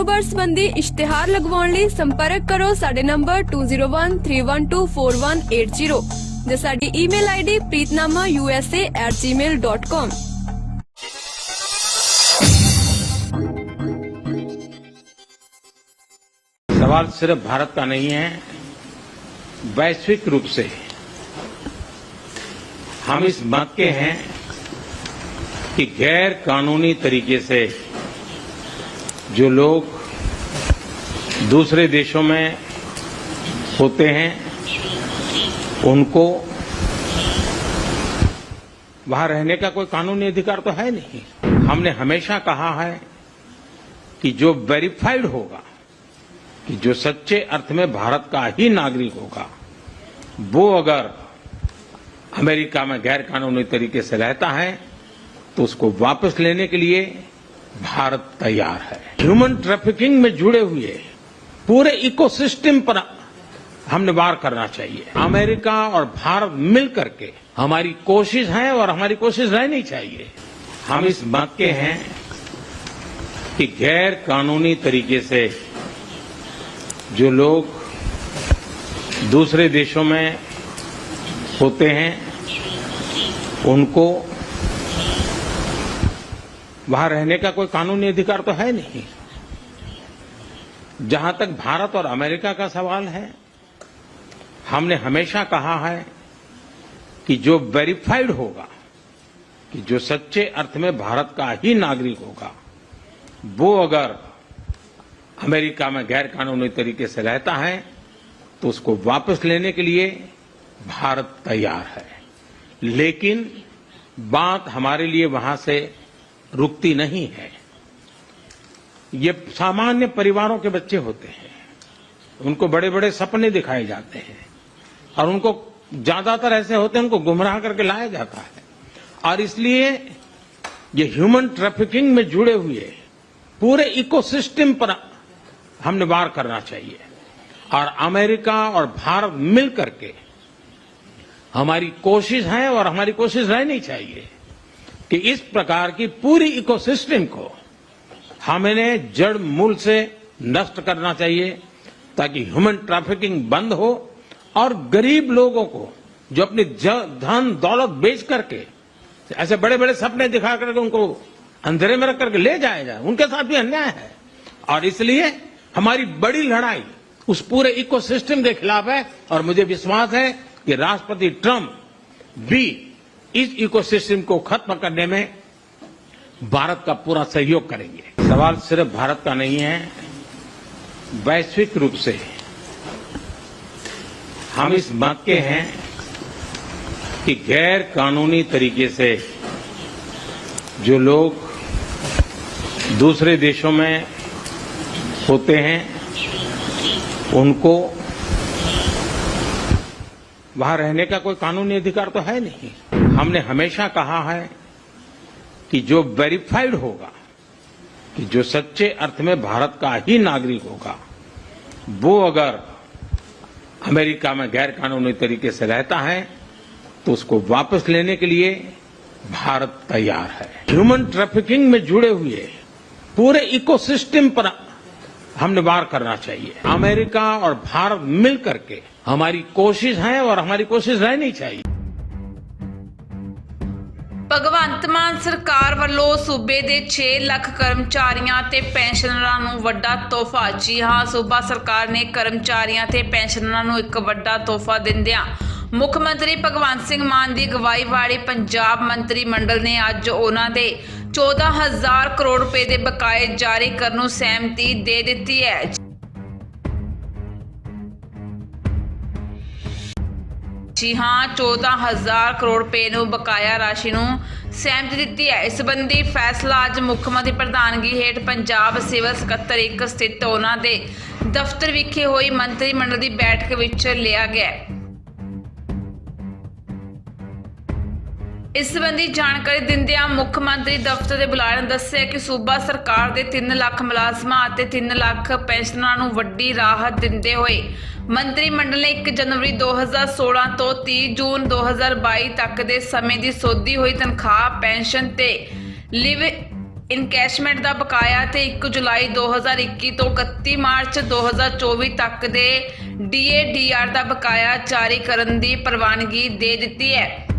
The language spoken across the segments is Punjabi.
ਕਾਰੋਬਾਰ ਸੰਬੰਧੀ ਇਸ਼ਤਿਹਾਰ ਲਗਵਾਉਣ ਲਈ ਸੰਪਰਕ ਕਰੋ ਸਾਡੇ ਨੰਬਰ 2013124180 ਜਾਂ ਸਾਡੀ ਈਮੇਲ ਆਈਡੀ preetnamausa@gmail.com सवाल सिर्फ भारत का नहीं है वैश्विक रूप से हम इस मत के हैं कि गैर कानूनी तरीके से जो लोग दूसरे देशों में होते हैं, उनको वहाँ रहने का कोई कानूनी अधिकार तो है नहीं। हमने हमेशा कहा है कि जो वेरीफाइड होगा, कि जो सच्चे अर्थ में भारत का ही नागरिक होगा, वो अगर अमेरिका में गैर कानूनी तरीके से रहता है तो उसको वापस लेने के लिए भारत तैयार है। ह्यूमन ट्रैफिकिंग में जुड़े हुए पूरे इकोसिस्टम पर हमने वार करना चाहिए। अमेरिका और भारत मिलकर के हमारी कोशिश है और हमारी कोशिश रहनी चाहिए। हम इस बात के हैं कि गैर कानूनी तरीके से जो लोग दूसरे देशों में होते हैं, उनको वहाँ रहने का कोई कानूनी अधिकार तो है नहीं। जहाँ तक भारत और अमेरिका का सवाल है, हमने हमेशा कहा है कि जो वेरीफाइड होगा, कि जो सच्चे अर्थ में भारत का ही नागरिक होगा, वो अगर अमेरिका में गैर कानूनी तरीके से रहता है तो उसको वापस लेने के लिए भारत तैयार है। लेकिन बात हमारे लिए वहाँ से रुकती नहीं है। ये सामान्य परिवारों के बच्चे होते हैं। उनको बड़े बड़े सपने दिखाए जाते हैं। और उनको ज़्यादातर ऐसे होते हैं, उनको गुमराह करके लाया जाता है। और इसलिए ये ह्यूमन ट्रैफिकिंग में जुड़े हुए पूरे इकोसिस्टम पर हमने वार करना चाहिए। और अमेरिका और भारत मिल करके हमारी कोशिश है और हमारी कोशिश रहनी चाहिए। कि इस प्रकार की पूरी इकोसिस्टम को हमें जड़ मूल से नष्ट करना चाहिए, ताकि ह्यूमन ट्रैफिकिंग बंद हो और गरीब लोगों को जो अपनी धन, दौलत बेच करके ऐसे बड़े बड़े सपने दिखा करके उनको अंधेरे में रख करके ले जाया जाए, उनके साथ भी अन्याय है। और इसलिए हमारी बड़ी लड़ाई उस पूरे इकोसिस्टम के खिलाफ है और मुझे विश्वास है कि राष्ट्रपति ट्रंप भी इस इकोसिस्टम को खत्म करने में भारत का पूरा सहयोग करेंगे। सवाल सिर्फ़ भारत का नहीं है, वैश्विक रूप से। हम इस मत के हैं कि गैर कानूनी तरीके से जो लोग दूसरे देशों में होते हैं, उनको वहाँ रहने का कोई कानूनी अधिकार तो है नहीं। हमने हमेशा कहा है कि जो वेरीफाइड होगा, कि जो सच्चे अर्थ में भारत का ही नागरिक होगा, वो अगर अमेरिका में गैर कानूनी तरीके से रहता है तो उसको वापस लेने के लिए भारत तैयार है। ह्यूमन ट्रैफिकिंग में जुड़े हुए पूरे इकोसिस्टम पर हमने वार करना चाहिए। अमेरिका और भारत मिलकर के हमारी कोशिश है और हमारी कोशिश रहनी चाहिए। ਭਗਵੰਤ ਮਾਨ ਸਰਕਾਰ ਵੱਲੋਂ ਸੂਬੇ ਦੇ 6 ਲੱਖ ਕਰਮਚਾਰੀਆਂ ਤੇ ਪੈਨਸ਼ਨਰਾਂ ਨੂੰ ਵੱਡਾ ਤੋਹਫਾ। ਜੀ ਹਾਂ, ਸੂਬਾ ਸਰਕਾਰ ਨੇ ਕਰਮਚਾਰੀਆਂ ਤੇ ਪੈਨਸ਼ਨਰਾਂ ਨੂੰ ਇੱਕ ਵੱਡਾ ਤੋਹਫਾ ਦਿੰਦਿਆਂ ਮੁੱਖ ਮੰਤਰੀ ਭਗਵੰਤ ਸਿੰਘ ਮਾਨ ਦੀ ਅਗਵਾਈ ਵਾਲੀ ਪੰਜਾਬ ਮੰਤਰੀ ਮੰਡਲ ਨੇ ਅੱਜ ਉਹਨਾਂ ਦੇ 14000 ਕਰੋੜ ਰੁਪਏ ਦੇ ਬਕਾਏ ਜਾਰੀ ਕਰਨ ਨੂੰ ਸਹਿਮਤੀ ਦੇ ਦਿੱਤੀ ਹੈ। ਜੀ ਹਾਂ 14000 ਕਰੋੜ ਰੁਪਏ ਨੂੰ ਬਕਾਇਆ ਰਾਸ਼ੀ ਨੂੰ ਸਹਿਮਤੀ ਦਿੱਤੀ ਹੈ। ਇਸ ਸੰਬੰਧੀ ਫੈਸਲਾ ਅੱਜ ਮੁੱਖ ਮੰਤਰੀ ਪ੍ਰਧਾਨਗੀ ਹੇਠ ਪੰਜਾਬ ਸਿਵਲ ਸਕੱਤਰ ਇੱਕ ਸਥਿਤ ਉਹਨਾਂ ਦੇ ਦਫ਼ਤਰ ਵਿਖੇ ਹੋਈ ਮੰਤਰੀ ਮੰਡਲ ਦੀ ਬੈਠਕ ਵਿੱਚ ਲਿਆ ਗਿਆ ਇਸ ਸੰਬੰਧੀ ਜਾਣਕਾਰੀ ਦਿੰਦਿਆਂ ਮੁੱਖ ਮੰਤਰੀ ਦਫ਼ਤਰ ਦੇ ਬੁਲਾਰੇ ਨੇ ਦੱਸਿਆ ਕਿ ਸੂਬਾ ਸਰਕਾਰ ਦੇ 3 ਲੱਖ ਮੁਲਾਜ਼ਮਾਂ ਅਤੇ 3 ਲੱਖ ਪੈਨਸ਼ਨਰਾਂ ਨੂੰ ਵੱਡੀ ਰਾਹਤ ਦਿੰਦੇ ਹੋਏ ਮੰਤਰੀ ਮੰਡਲ ਨੇ 1 ਜਨਵਰੀ 2016 ਤੋਂ 30 ਜੂਨ 2022 ਤੱਕ ਦੇ ਸਮੇਂ ਦੀ ਸੋਧੀ ਹੋਈ ਤਨਖਾਹ, ਪੈਨਸ਼ਨ ਤੇ ਲਿਵ ਇਨਕੈਸ਼ਮੈਂਟ ਦਾ ਬਕਾਇਆ ਤੇ 1 ਜੁਲਾਈ 2021 ਤੋਂ 31 ਮਾਰਚ 2024 ਤੱਕ ਦੇ ਡੀਏਡੀਆਰ ਦਾ ਬਕਾਇਆ ਜਾਰੀ ਕਰਨ ਦੀ ਪ੍ਰਵਾਨਗੀ ਦੇ ਦਿੱਤੀ ਹੈ।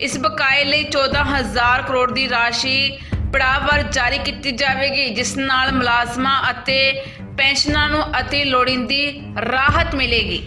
ਇਸ ਬਕਾਏ ਲਈ 14000 ਕਰੋੜ ਦੀ ਰਾਸ਼ੀ ਪੜਾਵਰ ਜਾਰੀ ਕੀਤੀ ਜਾਵੇਗੀ, ਜਿਸ ਨਾਲ ਮੁਲਾਜ਼ਮਾਂ ਅਤੇ ਪੈਨਸ਼ਨਰਾਂ ਨੂੰ ਅਤੀ ਲੋੜੀਂਦੀ ਰਾਹਤ ਮਿਲੇਗੀ।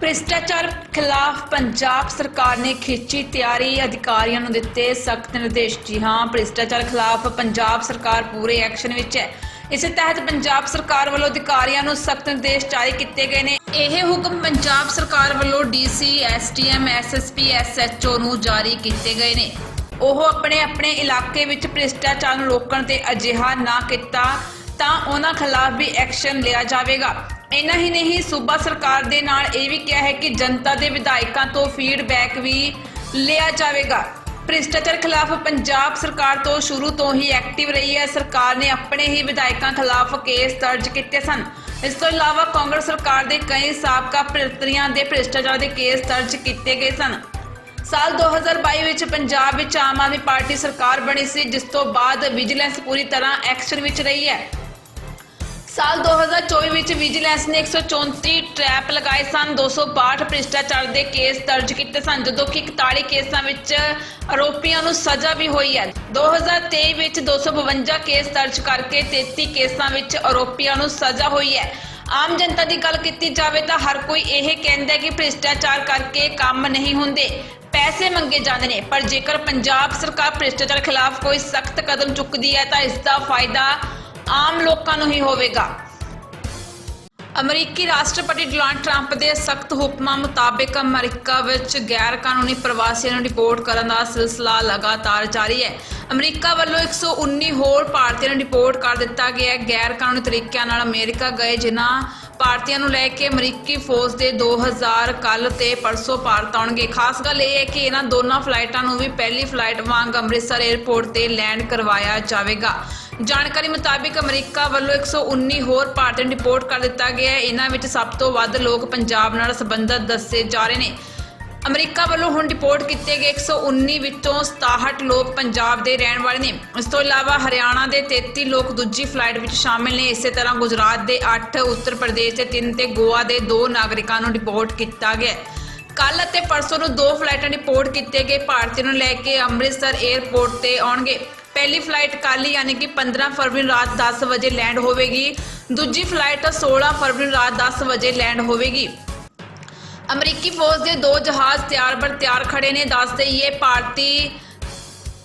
ਭ੍ਰਿਸ਼ਟਾਚਾਰ ਖਿਲਾਫ ਪੰਜਾਬ ਸਰਕਾਰ ਨੇ ਖਿੱਚੀ ਤਿਆਰੀ ਅਧਿਕਾਰੀਆਂ ਨੂੰ ਦਿੱਤੇ ਸਖਤ ਨਿਰਦੇਸ਼। ਜੀ ਹਾਂ, ਭ੍ਰਿਸ਼ਟਾਚਾਰ ਖਿਲਾਫ ਪੰਜਾਬ ਸਰਕਾਰ ਪੂਰੇ ਐਕਸ਼ਨ ਵਿੱਚ ਹੈ। ਇਸੇ ਤਹਿਤ ਪੰਜਾਬ ਸਰਕਾਰ ਵੱਲੋਂ ਅਧਿਕਾਰੀਆਂ ਨੂੰ ਸਖਤ ਨਿਰਦੇਸ਼ ਜਾਰੀ ਕੀਤੇ ਗਏ ਨੇ। ਇਹ ਹੁਕਮ ਪੰਜਾਬ ਸਰਕਾਰ ਵੱਲੋਂ ਡੀਸੀ ਐਸਟੀਐਮ ਐਸਐਸਪੀ, ਐਸਐਚਓ ਨੂੰ ਜਾਰੀ ਕੀਤੇ ਗਏ ਨੇ। ਉਹ ਆਪਣੇ ਆਪਣੇ ਇਲਾਕੇ ਵਿੱਚ ਭ੍ਰਿਸ਼ਟਾਚਾਰ ਨੂੰ ਰੋਕਣ ਤੇ ਅਜਿਹਾ ਨਾ ਕੀਤਾ ਤਾਂ ਉਹਨਾਂ ਖਿਲਾਫ ਵੀ ਐਕਸ਼ਨ ਲਿਆ ਜਾਵੇਗਾ। ਇੰਨਾ ਹੀ ਨਹੀਂ, ਸੂਬਾ ਸਰਕਾਰ ਦੇ ਨਾਲ ਇਹ ਵੀ ਕਿਹਾ ਹੈ ਕਿ ਜਨਤਾ ਦੇ ਵਿਧਾਇਕਾਂ ਤੋਂ ਫੀਡਬੈਕ ਵੀ ਲਿਆ ਜਾਵੇਗਾ। ਭ੍ਰਿਸ਼ਟਾਚਾਰ ਖਿਲਾਫ ਪੰਜਾਬ ਸਰਕਾਰ ਤੋਂ ਸ਼ੁਰੂ ਤੋਂ ਹੀ ਐਕਟਿਵ ਰਹੀ ਹੈ। ਸਰਕਾਰ ਨੇ ਆਪਣੇ ਹੀ ਵਿਧਾਇਕਾਂ ਖਿਲਾਫ ਕੇਸ ਦਰਜ ਕੀਤੇ ਸਨ। ਇਸ ਤੋਂ ਇਲਾਵਾ ਕਾਂਗਰਸ ਸਰਕਾਰ ਦੇ ਕਈ ਸਾਬਕਾ ਪ੍ਰਤਰੀਆਂ ਦੇ ਭ੍ਰਿਸ਼ਟਾਚਾਰ ਦੇ ਕੇਸ ਦਰਜ ਕੀਤੇ ਗਏ ਸਨ। ਸਾਲ 2022 ਵਿੱਚ ਪੰਜਾਬ ਵਿੱਚ ਆਮ ਆਦਮੀ ਪਾਰਟੀ ਸਰਕਾਰ ਬਣੀ ਸੀ, ਜਿਸ ਤੋਂ ਬਾਅਦ ਵਿਜੀਲੈਂਸ ਪੂਰੀ ਤਰ੍ਹਾਂ ਐਕਸ਼ਨ ਵਿੱਚ ਰਹੀ ਹੈ। ਸਾਲ 2024 ਵਿੱਚ ਵਿਜੀਲੈਂਸ ਨੇ 134 ਟ੍ਰੈਪ ਲਗਾਏ ਸਨ। 262 ਭ੍ਰਿਸ਼ਟਾਚਾਰ ਦੇ ਕੇਸ ਦਰਜ ਕੀਤੇ ਸਨ, ਜਦੋਂ ਕਿ 41 ਕੇਸਾਂ ਵਿੱਚ ਆਰੋਪੀਆਂ ਨੂੰ ਸਜ਼ਾ ਵੀ ਹੋਈ ਹੈ। 2023 ਵਿੱਚ 252 ਕੇਸ ਦਰਜ ਕਰਕੇ 33 ਕੇਸਾਂ ਵਿੱਚ ਆਰੋਪੀਆਂ ਨੂੰ ਸਜ਼ਾ ਹੋਈ ਹੈ। ਆਮ ਜਨਤਾ ਦੀ ਗੱਲ ਕੀਤੀ ਜਾਵੇ ਤਾਂ ਹਰ ਕੋਈ ਇਹ ਕਹਿੰਦਾ ਹੈ ਕਿ ਭ੍ਰਿਸ਼ਟਾਚਾਰ ਕਰਕੇ ਕੰਮ ਨਹੀਂ ਹੁੰਦੇ, ਪੈਸੇ ਮੰਗੇ ਜਾਂਦੇ ਨੇ। ਪਰ ਜੇਕਰ ਪੰਜਾਬ ਸਰਕਾਰ ਭ੍ਰਿਸ਼ਟਾਚਾਰ ਖਿਲਾਫ ਕੋਈ ਸਖਤ ਕਦਮ ਚੁੱਕਦੀ ਹੈ ਤਾਂ ਇਸ ਦਾ ਫਾਇਦਾ ਆਮ ਲੋਕਾਂ ਨੂੰ ਹੀ ਹੋਵੇਗਾ। ਅਮਰੀਕੀ ਰਾਸ਼ਟਰਪਤੀ ਡੋਨਾਲਡ ਟਰੰਪ ਦੇ ਸਖਤ ਹੁਕਮਾਂ ਮੁਤਾਬਕ ਅਮਰੀਕਾ ਵਿੱਚ ਗੈਰ ਕਾਨੂੰਨੀ ਪ੍ਰਵਾਸੀਆਂ ਨੂੰ ਰਿਪੋਰਟ ਕਰਨ ਦਾ ਸਿਲਸਿਲਾ ਲਗਾਤਾਰ ਜਾਰੀ ਹੈ। ਅਮਰੀਕਾ ਵੱਲੋਂ 119 ਹੋਰ ਭਾਰਤੀਆਂ ਨੂੰ ਰਿਪੋਰਟ ਕਰ ਦਿੱਤਾ ਗਿਆ ਹੈ। ਗੈਰ ਕਾਨੂੰਨੀ ਤਰੀਕਿਆਂ ਨਾਲ ਅਮਰੀਕਾ ਗਏ, ਜਿਨ੍ਹਾਂ ਭਾਰਤੀਆਂ ਨੂੰ ਲੈ ਕੇ ਅਮਰੀਕੀ ਫੌਜ ਦੇ 2000 ਕੱਲ ਤੇ ਪਰਸੋਂ ਭਾਰਤ ਆਉਣਗੇ। ਖਾਸ ਗੱਲ ਇਹ ਹੈ ਕਿ ਇਹਨਾਂ ਦੋਨਾਂ ਫਲਾਈਟਾਂ ਨੂੰ ਵੀ ਪਹਿਲੀ ਫਲਾਈਟ ਵਾਂਗ ਅੰਮ੍ਰਿਤਸਰ 에ਅਰਪੋਰਟ ਤੇ ਲੈਂਡ ਕਰਵਾਇਆ ਜਾਵੇਗਾ। ਜਾਣਕਾਰੀ ਮੁਤਾਬਿਕ ਅਮਰੀਕਾ ਵੱਲੋਂ 119 ਹੋਰ ਭਾਰਤੀਆਂ ਨੂੰ ਰਿਪੋਰਟ ਕਰ ਦਿੱਤਾ ਗਿਆ ਹੈ। ਇਹਨਾਂ ਵਿੱਚ ਸਭ ਤੋਂ ਵੱਧ ਲੋਕ ਪੰਜਾਬ ਨਾਲ ਸੰਬੰਧਿਤ ਦੱਸੇ ਜਾ ਰਹੇ ਨੇ। ਅਮਰੀਕਾ ਵੱਲੋਂ ਹੁਣ ਰਿਪੋਰਟ ਕੀਤੇ ਗਏ 119 ਵਿੱਚੋਂ 67 ਲੋਕ ਪੰਜਾਬ ਦੇ ਰਹਿਣ ਵਾਲੇ ਨੇ। ਇਸ ਤੋਂ ਇਲਾਵਾ ਹਰਿਆਣਾ ਦੇ 33 ਲੋਕ ਦੂਜੀ ਫਲਾਈਟ ਵਿੱਚ ਸ਼ਾਮਿਲ ਨੇ। ਇਸੇ ਤਰ੍ਹਾਂ ਗੁਜਰਾਤ ਦੇ 8 ਉੱਤਰ ਪ੍ਰਦੇਸ਼ ਦੇ 3 ਤੇ ਗੋਆ ਦੇ 2 ਨਾਗਰਿਕਾਂ ਨੂੰ ਰਿਪੋਰਟ ਕੀਤਾ ਗਿਆ ਕੱਲ ਅਤੇ ਪਰਸੋਂ ਨੂੰ ਦੋ ਫਲਾਈਟਾਂ ਰਿਪੋਰਟ ਕੀਤੇ ਗਏ। ਭਾਰਤੀ ਨੂੰ ਲੈ ਕੇ ਅੰਮ੍ਰਿਤਸਰ 에ਅਰਪੋਰਟ ਤੇ ਆਉਣਗੇ। ਪਹਿਲੀ ਫਲਾਈਟ ਕੱਲ੍ਹ ਯਾਨੀ ਕਿ 15 ਫਰਵਰੀ ਨੂੰ ਰਾਤ 10 ਵਜੇ ਲੈਂਡ ਹੋਵੇਗੀ। ਦੂਜੀ ਫਲਾਈਟ 16 ਫਰਵਰੀ ਨੂੰ ਰਾਤ 10 ਵਜੇ ਲੈਂਡ ਹੋਵੇਗੀ। ਅਮਰੀਕੀ ਫੌਜ ਦੇ ਦੋ ਜਹਾਜ਼ ਤਿਆਰ ਬਰ ਤਿਆਰ ਖੜੇ ਨੇ। ਦੱਸ ਦੇਈਏ ਭਾਰਤੀ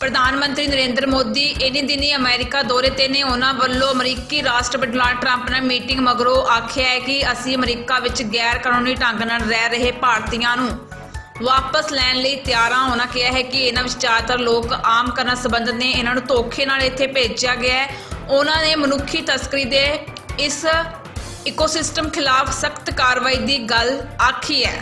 ਪ੍ਰਧਾਨ ਮੰਤਰੀ ਨਰਿੰਦਰ ਮੋਦੀ ਇਨੀ ਦਿਨੀ ਅਮਰੀਕਾ ਦੌਰੇ ਤੇ ਨੇ। ਉਹਨਾਂ ਵੱਲੋਂ ਅਮਰੀਕੀ ਰਾਸ਼ਟਰਪਤੀ ਡੋਨਾਲਡ ਟਰੰਪ ਨਾਲ ਮੀਟਿੰਗ ਮਗਰੋਂ ਆਖਿਆ ਹੈ ਕਿ ਅਸੀਂ ਅਮਰੀਕਾ ਵਿੱਚ ਗੈਰ ਕਾਨੂੰਨੀ ਢੰਗ ਨਾਲ ਰਹਿ ਰਹੇ ਭਾਰਤੀਆਂ ਨੂੰ ਵਾਪਸ ਲੈਣ ਲਈ ਤਿਆਰ ਹਾਂ। ਉਹਨਾਂ ਕਿਹਾ ਹੈ ਕਿ ਇਹਨਾਂ ਵਿੱਚ ਜ਼ਿਆਦਾਤਰ ਲੋਕ ਆਮ ਕਰਨ ਸੰਬੰਧਿਤ ਨੇ। ਇਹਨਾਂ ਨੂੰ ਧੋਖੇ ਨਾਲ ਇੱਥੇ ਭੇਜਿਆ ਗਿਆ ਹੈ। ਉਹਨਾਂ ਨੇ ਮਨੁੱਖੀ ਤਸਕਰੀ ਦੇ ਇਸ ਇਕੋਸਿਸਟਮ ਖਿਲਾਫ ਸਖਤ ਕਾਰਵਾਈ ਦੀ ਗੱਲ ਆਖੀ ਹੈ।